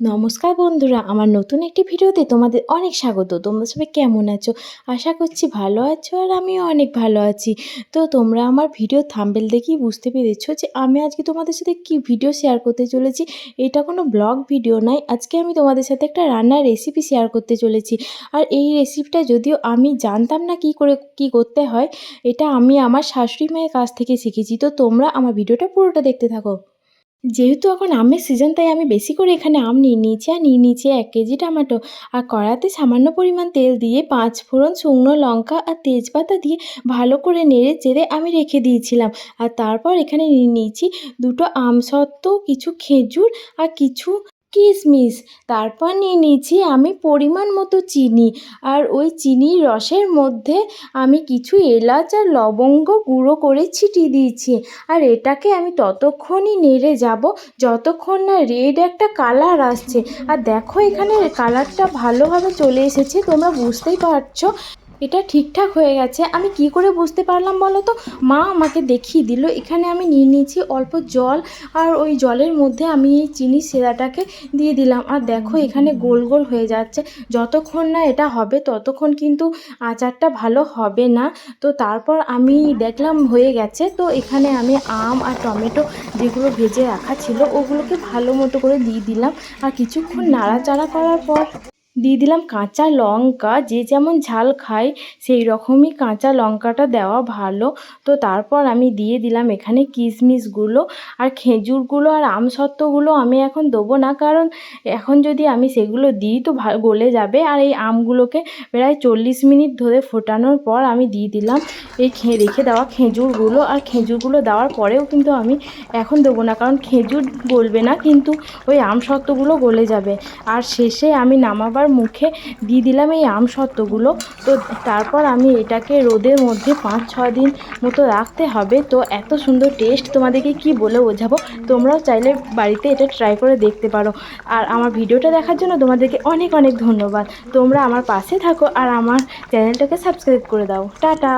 নমস্কার বন্ধুরা, আমার নতুন একটি ভিডিওতে তোমাদের অনেক স্বাগত। তোমরা সবাই কেমন আছো? আশা করছি ভালো আছো আর আমিও অনেক ভালো আছি। তো তোমরা আমার ভিডিও থাম্বেল দেখেই বুঝতে পেরেছ যে আমি আজকে তোমাদের সাথে কি ভিডিও শেয়ার করতে চলেছি। এটা কোনো ব্লগ ভিডিও নয়। আজকে আমি তোমাদের সাথে একটা রান্নার রেসিপি শেয়ার করতে চলেছি। আর এই রেসিপিটা যদিও আমি জানতাম না কি করে, কি করতে হয়, এটা আমি আমার শাশুড়ি মায়ের কাছ থেকে শিখেছি। তো তোমরা আমার ভিডিওটা পুরোটা দেখতে থাকো। যেহেতু এখন আমের সিজন তাই আমি বেশি করে এখানে আম নিয়ে নিয়েছি আর নিয়ে নিয়েছি এক কেজি টমেটো। আর কড়াতে সামান্য পরিমাণ তেল দিয়ে পাঁচ ফোড়ন শুকনো লঙ্কা আর তেজপাতা দিয়ে ভালো করে নেড়ে চেড়ে আমি রেখে দিয়েছিলাম। আর তারপর এখানে নিয়ে নিয়েছি দুটো আম সত্ত্বেও কিছু খেজুর আর কিছু কিশমিশ তারপর নিয়ে নিয়েছি আমি পরিমাণ মতো চিনি। আর ওই চিনির রসের মধ্যে আমি কিছু এলাচ আর লবঙ্গ গুঁড়ো করে ছিটিয়ে দিয়েছি। আর এটাকে আমি ততক্ষণই নেড়ে যাব, যতক্ষণ না রেড একটা কালার আসছে। আর দেখো এখানে কালারটা ভালোভাবে চলে এসেছে, তোমরা বুঝতেই পারছ। এটা ঠিকঠাক হয়ে গেছে। আমি কি করে বুঝতে পারলাম বলো তো? মা আমাকে দেখিয়ে দিল, এখানে আমি নিয়ে নিয়েছি অল্প জল আর ওই জলের মধ্যে আমি এই চিনি সেরাটাকে দিয়ে দিলাম। আর দেখো এখানে গোল গোল হয়ে যাচ্ছে। যতক্ষণ না এটা হবে, ততক্ষণ কিন্তু আচারটা ভালো হবে না। তো তারপর আমি দেখলাম হয়ে গেছে। তো এখানে আমি আম আর টমেটো যেগুলো ভেজে রাখা ছিল, ওগুলোকে ভালো মতো করে দিয়ে দিলাম। আর কিছুক্ষণ নাড়াচাড়া করার পর দিয়ে দিলাম কাঁচা লঙ্কা, যে যেমন ঝাল খায় সেই রকমই কাঁচা লঙ্কাটা দেওয়া ভালো। তো তারপর আমি দিয়ে দিলাম এখানে কিশমিশগুলো আর খেজুরগুলো আর আমসত্ত্বগুলো আমি এখন দেবো না, কারণ এখন যদি আমি সেগুলো দিই তো গলে যাবে। আর এই আমগুলোকে প্রায় চল্লিশ মিনিট ধরে ফোটানোর পর আমি দিয়ে দিলাম এই খে, রেখে দেওয়া খেজুরগুলো। আর খেজুরগুলো দেওয়ার পরেও কিন্তু আমি এখন দেবো না, কারণ খেজুর গলবে না, কিন্তু ওই আমসত্ত্বগুলো গলে যাবে। আর শেষে আমি নামাবার মুখে দিয়ে দিলাম এই আমসত্ত্বগুলো তো তারপর আমি এটাকে রোদের মধ্যে পাঁচ, ছ দিন মতো রাখতে হবে। তো এত সুন্দর টেস্ট তোমাদেরকে কি বলে বোঝাবো? তোমরাও চাইলে বাড়িতে এটা ট্রাই করে দেখতে পারো। আর আমার ভিডিওটা দেখার জন্য তোমাদেরকে অনেক অনেক ধন্যবাদ। তোমরা আমার পাশে থাকো আর আমার চ্যানেলটাকে সাবস্ক্রাইব করে দাও। টাটা!